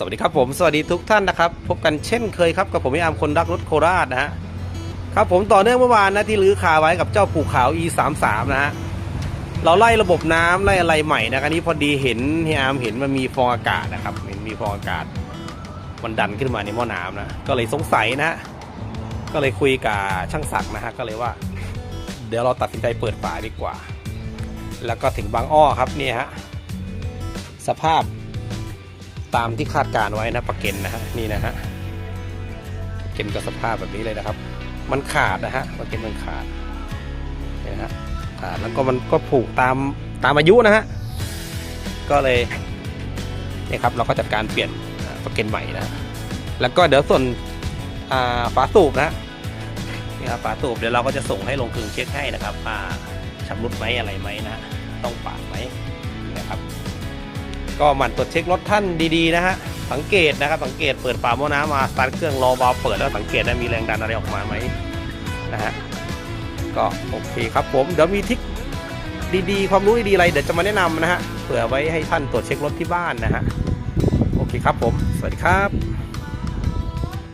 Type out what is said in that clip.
สวัสดีครับผมสวัสดีทุกท่านนะครับพบกันเช่นเคยครับกับผมพี่อามคนรักรถโคราชนะฮะครับผมต่อเนื่องเมื่อวานนะที่ลื้อคาไว้กับเจ้าผูขาว e 3 3นะฮะเราไล่ระบบน้ำไล่อะไรใหม่นะอันนี้พอดีเห็นพี่อามเห็นมันมีฟองอากาศนะครับเห็นมีฟองอากาศมันดันขึ้นมาในหม้อน้ำนะก็เลยสงสัยนะฮะก็เลยคุยกับช่างศักดิ์นะฮะก็เลยว่า เดี๋ยวเราตัดสินใจเปิดฝาดีกว่า แล้วก็ถึงบางอ้อครับนี่ฮะสภาพ ตามที่คาดการไว้นะปะเก็นนะฮะนี่นะฮะปะเก็นก็สภาพแบบนี้เลยนะครับ มันขาดนะฮะปะเก็นมันขาดนะฮะขาดแล้วก็มันก็ผูกตามตามอายุนะฮะก็เลยนี่ครับเราก็จัดการเปลี่ยนอ่าปะเก็นใหม่นะแล้วก็เดี๋ยวส่วนฝาสูบนะนี่ครับฝาสูบเดี๋ยวเราก็จะส่งให้ลงกลึงเช็คให้นะครับว่าชำรุดไหมอะไรไหมนะฮะต้องปาดไหมนะครับ ก็หมั่นตรวจเช็ครถท่านดีๆนะฮะสังเกตนะครับสังเกตเปิดฝาหม้อน้ำมาสตาร์ทเครื่องรอวาล์วเปิดแล้วสังเกตนะมีแรงดันอะไรออกมาไหมนะฮะก็โอเคครับผมเดี๋ยวมีทิกดีๆ ความรู้ดีๆอะไรเดี๋ยวจะมาแนะนำนะฮะเผื่อไว้ให้ท่านตรวจเช็ครถที่บ้านนะฮะโอเคครับผม สวัสดีครับ